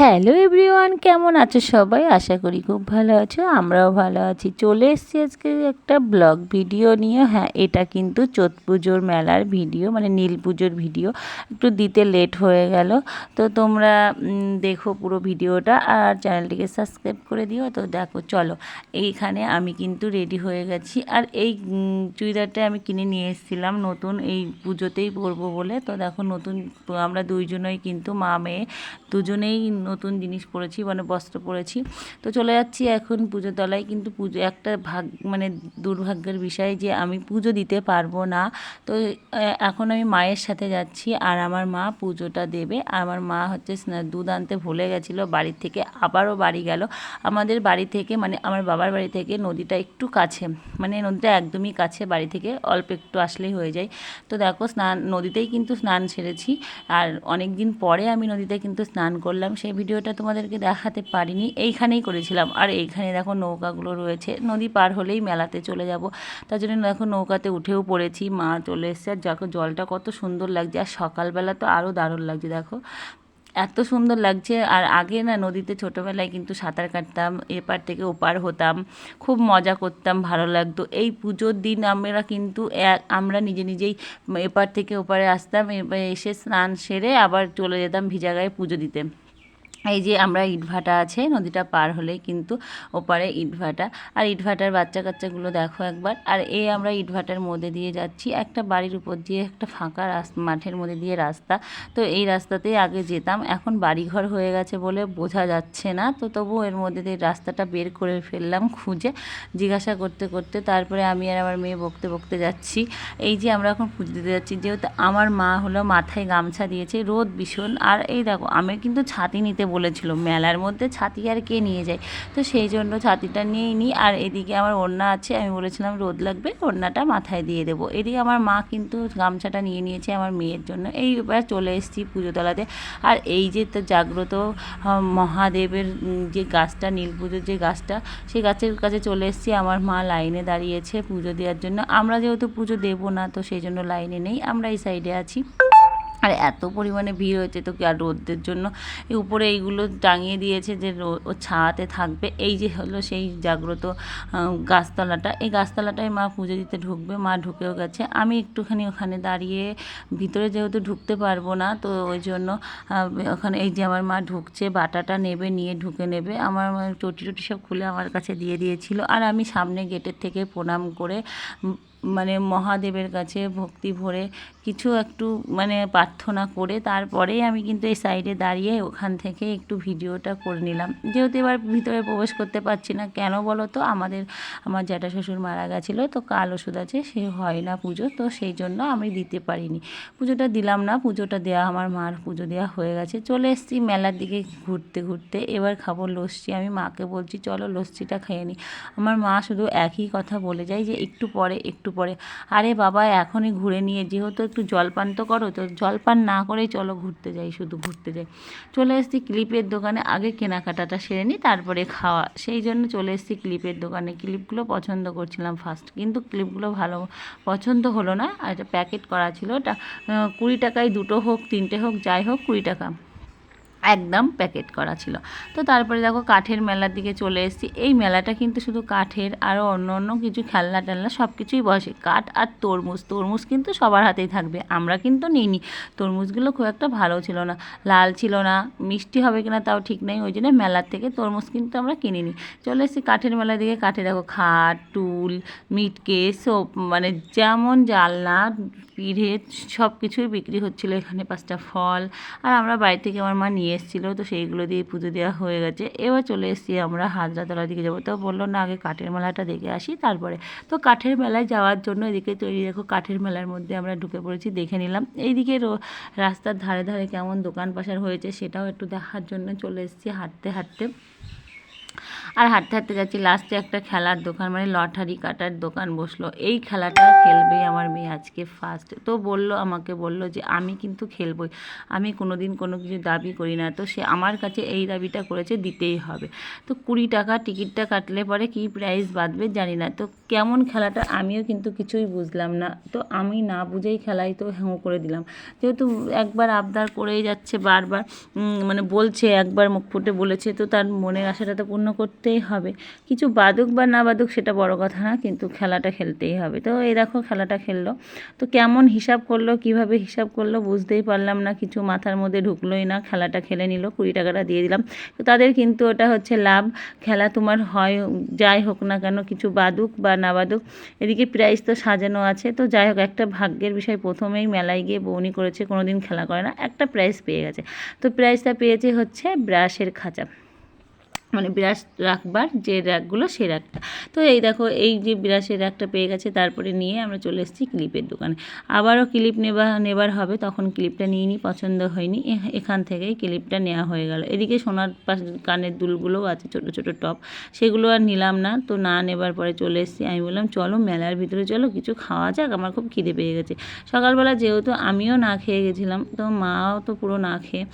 Hello everyone, কেমন আছো সবাই? আশা করি খুব ভালো আছো, আমরাও ভালো আছি। চলে এসেছি আজকে একটা ব্লগ ভিডিও নিয়ে। হ্যাঁ এটা কিন্তু চোৎ পুজোর মেলার ভিডিও মানে নীল পুজোর ভিডিও। একটু দিতে লেট হয়ে গেল। তো তোমরা দেখো পুরো ভিডিওটা আর চ্যানেলটিকে সাবস্ক্রাইব করে দিও। তো দেখো, চলো, এইখানে আমি কিন্তু রেডি হয়ে গেছি। আর এই চুড়িদারটা আমি কিনে নিয়ে এসেছিলাম নতুন, এই পুজোতেই পরবো বলে। তো দেখো, নতুন আমরা দুইজনেই কিন্তু মা মেয়ে দুজনেই নতুন জিনিস পরেছি মানে বস্ত্র পরেছি তো চলে যাচ্ছি এখন পুজো তলায়, কিন্তু পুজো, একটা ভাগ মানে দুর্ভাগ্যের বিষয় যে আমি পুজো দিতে পারব না। তো এখন আমি মায়ের সাথে যাচ্ছি আর আমার মা পুজোটা দেবে। আমার মা হচ্ছে দুধ আনতে ভুলে গেছিল, বাড়ি থেকে আবারও বাড়ি গেল। আমাদের বাড়ি থেকে মানে আমার বাবার বাড়ি থেকে নদীটা একটু কাছে মানে নদীটা একদমই কাছে, বাড়ি থেকে অল্প একটু আসলেই হয়ে যায়। তো দেখো, স্নান, নদীতেই কিন্তু স্নান সেরেছি। আর অনেক দিন পরে আমি নদীতে কিন্তু স্নান করলাম, সেই ভিডিওটা তোমাদেরকে দেখাতে পারিনি, এইখানেই করেছিলাম। আর এইখানে দেখো নৌকাগুলো রয়েছে, নদী পার হলেই মেলাতে চলে যাব। তার জন্য দেখো নৌকাতে উঠেও পড়েছি, মা চলে এসছে। আর দেখো জলটা কত সুন্দর লাগছে, আর সকালবেলা তো আরও দারুণ লাগছে দেখো। এত সুন্দর লাগছে, আর আগে না নদীতে ছোটোবেলায় কিন্তু সাঁতার কাটতাম, এপার থেকে ওপার হতাম, খুব মজা করতাম, ভালো লাগতো। এই পুজোর দিন আমরা কিন্তু আমরা নিজে নিজেই এপার থেকে ওপারে আসতাম এসে স্নান সেরে আবার চলে যেতাম ভিজা গায়ে পুজো দিতে। এই যে আমরা ইটভাটা আছে, নদীটা পার হলেই কিন্তু ওপারে ইটভাটা আর ইটভাটার বাচ্চা কাচ্চাগুলো দেখো একবার। আর এই আমরা ইটভাটার মধ্যে দিয়ে যাচ্ছি। একটা বাড়ির উপর দিয়ে একটা ফাঁকা মাঠের মধ্যে দিয়ে রাস্তা। তো এই রাস্তাতেই আগে যেতাম। এখন বাড়িঘর হয়ে গেছে বলে বোঝা যাচ্ছে না। তো তবু এর মধ্যে দিয়ে রাস্তাটা বের করে ফেললাম খুঁজে। জিজ্ঞাসা করতে করতে তারপরে আমি আর আমার মেয়ে বকতে বকতে যাচ্ছি। এই যে আমরা এখন পুজো দিতে যাচ্ছি। যেহেতু আমার মা হলো মাথায় গামছা দিয়েছে, রোদ ভীষণ। আর এই দেখো আমি কিন্তু ছাতি নিতে বলেছিল, মেলার মধ্যে ছাতি আর কে নিয়ে যায়? তো সেই জন্য ছাতিটা নিয়েই নিই আর এদিকে আমার ওড়না আছে, আমি বলেছিলাম, রোদ লাগবে, ওড়নাটা মাথায় দিয়ে দেবো। এদিকে আমার মা কিন্তু গামছাটা নিয়ে নিয়েছে আমার মেয়ের জন্য। এই এইবার চলে এসেছি পুজোতলাতে। আর এই যে তো জাগ্রত মহাদেবের যে গাছটা, নীল পুজোর যে গাছটা, সেই গাছের কাছে চলে এসেছি। আমার মা লাইনে দাঁড়িয়েছে পুজো দেওয়ার জন্য। আমরা যেহেতু পুজো দেবো না, তো সেই জন্য লাইনে নেই। আমরা এই সাইডে আছি। আর এত পরিমাণে ভিড় হয়েছে তো কি আর রোদের জন্য? উপরে এইগুলো টাঙিয়ে দিয়েছে যে ও ছায়াতে থাকবে। এই যে হলো সেই জাগ্রত গাছতলাটা। এই গাছতলাটায় মা পুজো দিতে ঢুকবে, মা ঢুকেও গেছে। আমি একটুখানি ওখানে দাঁড়িয়ে ভিতরে যেহেতু ঢুকতে পারব না, তো ওই জন্য ওখানে এই যে আমার মা ঢুকছে, বাটাটা নেবে, নিয়ে ঢুকে নেবে। আমার চটি টটি সব খুলে আমার কাছে দিয়ে দিয়েছিল। আর আমি সামনে গেটের থেকে প্রণাম করে মানে মহাদেবের কাছে ভক্তি ভরে কিছু একটু মানে প্রার্থনা করে তারপরেই আমি কিন্তু এই সাইডে দাঁড়িয়ে ওখান থেকে একটু ভিডিওটা করে নিলাম। যেহেতু এবার ভিতরে প্রবেশ করতে পারছি না, কেন বলো তো? আমাদের, আমার জ্যাঠা শ্বশুর মারা গেছিল, তো কাল ওষুধ আছে, সে হয় না পুজো, তো সেই জন্য আমি দিতে পারিনি। পুজোটা দিলাম না, পুজোটা দেওয়া আমার মার পুজো দেওয়া হয়ে গেছে। চলে এসেছি মেলার দিকে ঘুরতে ঘুরতে, এবার খাব লস্যি। আমি মাকে বলছি, চলো লস্যিটা খেয়ে নিই আমার মা শুধু একই কথা বলে যায় যে, একটু পরে, একটু পরে আরে বাবা, এখনই ঘুরে নিয়ে যেহেতু একটু জলপান তো করো, তো জলপান না করেই চলো ঘুরতে যাই, শুধু ঘুরতে যাই। চলে এসেছি ক্লিপের দোকানে, আগে কেনাকাটাটা সেরে নিই তারপরে খাওয়া। সেই জন্য চলে এসেছি ক্লিপের দোকানে। ক্লিপগুলো পছন্দ করছিলাম ফার্স্ট কিন্তু ক্লিপগুলো ভালো পছন্দ হলো না। আর প্যাকেট করা ছিল ওটা। কুড়ি টাকায় দুটো হোক, তিনটে হোক, যাই হোক, কুড়ি টাকা। একদম প্যাকেট করা ছিল। তো তারপরে দেখো কাঠের মেলার দিকে চলে এসেছি। এই মেলাটা কিন্তু শুধু কাঠের আরও অন্য অন্য কিছু খেলনা টেলনা সব কিছুই বসে। কাঠ আর তরমুজ তরমুজ কিন্তু সবার হাতেই থাকবে। আমরা কিন্তু নিইনি। তরমুজগুলো খুব একটা ভালো ছিল না। লাল ছিল না। মিষ্টি হবে কিনা তাও ঠিক নেই। ওই জন্য মেলার থেকে তরমুজ কিন্তু আমরা কিনিনি। চলে এসেছি কাঠের মেলার দিকে। কাঠে দেখো খাট, টুল মিটকে সোপ মানে যেমন জালনা পিঠে সব কিছুই বিক্রি হচ্ছিল। এখানে পাঁচটা ফল। আর আমরা বাড়ি থেকে আমার মা নিয়ে এসেছিল, তো সেইগুলো দিয়ে পুজো দেওয়া হয়ে গেছে। এবার চলে এসেছি আমরা হাজরাতলার দিকে যাব। তো বলল, না, আগে কাঠের মেলাটা দেখে আসি তারপরে। তো কাঠের মেলায় যাওয়ার জন্য এদিকে তৈরি, দেখো, কাঠের মেলার মধ্যে আমরা ঢুকে পড়েছি, দেখে নিলাম। এইদিকে রাস্তার ধারে ধারে কেমন দোকান পাশার হয়েছে সেটাও একটু দেখার জন্য চলে এসেছি হাঁটতে হাঁটতে। আর হাঁটতে হাঁটতে যাচ্ছি। লাস্টে একটা খেলার দোকান মানে লটারি কাটার দোকান বসল। এই খেলাটা খেলবে আমার মেয়ে আজকে ফার্স্ট তো বলল, আমাকে বলল যে, আমি কিন্তু খেলবই। আমি কোনো দিন কোনো কিছু দাবি করি না। তো সে আমার কাছে এই দাবিটা করেছে, দিতেই হবে। তো কুড়ি টাকা টিকিটটা কাটলে পরে কী প্রাইস বাঁধবে জানি না। তো কেমন খেলাটা আমিও কিন্তু কিছুই বুঝলাম না। তো আমি না বুঝেই খেলাই তো হ্যাঁ করে দিলাম। যেহেতু একবার আবদার করেই যাচ্ছে, বারবার মানে বলছে, একবার মুখ ফুটে বলেছে, তো তার মনের আশাটা তো পূর্ণ করতেই হবে। কিছু বাদুক বা না বাদুক সেটা বড় কথা না, কিন্তু খেলাটা খেলতেই হবে। তো এই দেখো খেলাটা খেললো। তো কেমন হিসাব করল, কীভাবে হিসাব করল বুঝতেই পারলাম না, কিছু মাথার মধ্যে ঢুকলোই না, খেলাটা খেলে নিল, কুড়ি টাকাটা দিয়ে দিলাম। তো তাদের কিন্তু ওটা হচ্ছে লাভ। খেলা তোমার হয়, যাই হোক না কেন, কিছু বাদুক বা না বাদুক, এদিকে প্রাইস তো সাজানো আছে। তো যাই হোক, একটা ভাগ্যের বিষয়, প্রথমেই মেলায় গিয়ে বৌনি করেছে কোনো দিন খেলা করে না, একটা প্রাইজ পেয়ে গেছে। তো প্রাইজটা পেয়েছে হচ্ছে ব্রাশের খাঁচা। মানে বিরাস রাখবার যে র্যাকগুলো সেই র্যাকটা তো এই দেখো, এই যে বিরাসের র্যাকটা পেয়ে গেছে, তারপরে নিয়ে আমরা চলে এসেছি ক্লিপের দোকানে। আবারও ক্লিপ নেবা, নেবার হবে, তখন ক্লিপটা নিয়ে নিই পছন্দ হয়নি। এখান থেকেই ক্লিপটা নেওয়া হয়ে গেল। এদিকে সোনার পাশ, কানের দুলগুলোও আছে, ছোট ছোট টপ। সেগুলো আর নিলাম না, তো না নেবার পরে চলে এসেছি। আমি বললাম, চলো মেলার ভিতরে চলো, কিছু খাওয়া যাক, আমার খুব খিদে পেয়ে গেছে। সকালবেলা যেহেতু আমিও না খেয়ে গেছিলাম, তো মাও তো পুরো না খেয়ে,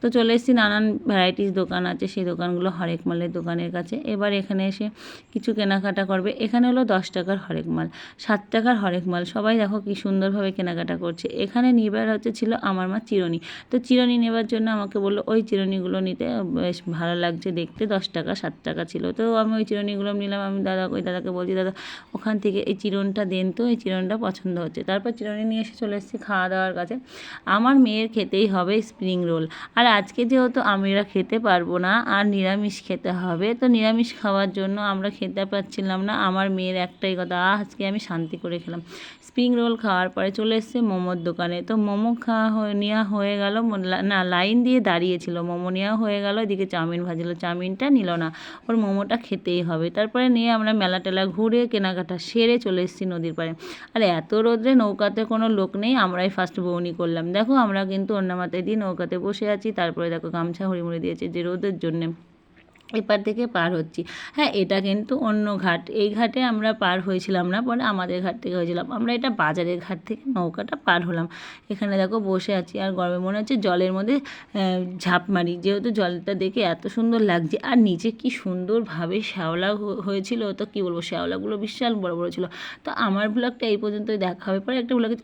তো চলে এসেছি নানান ভ্যারাইটিস দোকান আছে, সেই দোকানগুলো হরেক মালের দোকানের কাছে। এবার এখানে এসে কিছু কেনাকাটা করবে। এখানে হলো দশ টাকার হরেক মাল, সাত টাকার হরেক মাল। সবাই দেখো কি সুন্দরভাবে কেনাকাটা করছে। এখানে নিবার হচ্ছে ছিল আমার মা চিরনি। তো চিরনি নেবার জন্য আমাকে বলল, ওই চিরনিগুলো নিতে বেশ ভালো লাগছে দেখতে। দশ টাকা, সাত টাকা ছিল। তো আমি ওই চিরনিগুলো নিলাম। আমি দাদা, ওই দাদাকে বলছি, দাদা, ওখান থেকে এই চিরনটা দেন তো, এই চিরনটা পছন্দ হচ্ছে। তারপর চিরনি নিয়ে এসে চলে এসেছি খাওয়া দাওয়ার কাছে। আমার মেয়ের খেতেই হবে স্প্রিং রোল। আর আজকে যেহেতু আমরা খেতে পারব না, আর নিরামিষ খেতে হবে। তো নিরামিষ খাওয়ার জন্য আমরা খেতে পাচ্ছিলাম না। আমার মেয়ের একটাই কথা আজকে আমি শান্তি করে খেলাম। স্প্রিং রোল খাওয়ার পরে চলে এসছে মোমোর দোকানে। তো মোমো খাওয়া হয়ে নেওয়া হয়ে গেল না, লাইন দিয়ে দাঁড়িয়েছিল। মোমো নেওয়া হয়ে গেল, এদিকে চাউমিন ভাজলো। চাউমিনটা নিল না, ওর মোমোটা খেতেই হবে। তারপরে নিয়ে আমরা মেলা টেলা ঘুরে কেনাকাটা সেরে চলে এসেছি নদীর পাড়ে। আর, এত রোদ্রে নৌকাতে কোনো লোক নেই, আমরাই ফার্স্ট বৌনি করলাম। দেখো, আমরা কিন্তু অন্য মাথায় দিয়ে নৌকাতে বসে আছি। তারপরে দেখো, গামছা হরিমুড়ি দিয়েছে যে রোদের জন্যে। এপার থেকে পার হচ্ছি। হ্যাঁ এটা কিন্তু অন্য ঘাট। এই ঘাটে আমরা পার হয়েছিলাম না পরে আমাদের ঘাট থেকে হয়েছিলাম। আমরা এটা বাজারের ঘাট থেকে নৌকাটা পার হলাম। এখানে দেখো বসে আছি আর গরমে মনে হচ্ছে জলের মধ্যে ঝাঁপ মারি যেহেতু জলটা দেখে এত সুন্দর লাগছে আর নিচে কি সুন্দরভাবে শ্যাওলা হয়েছিল। তো কী বলব? শ্যাওলাগুলো বিশাল বড় বড় ছিল। তো আমার ব্লগটা এই পর্যন্তই। দেখা হবে পরে একটা ব্লগে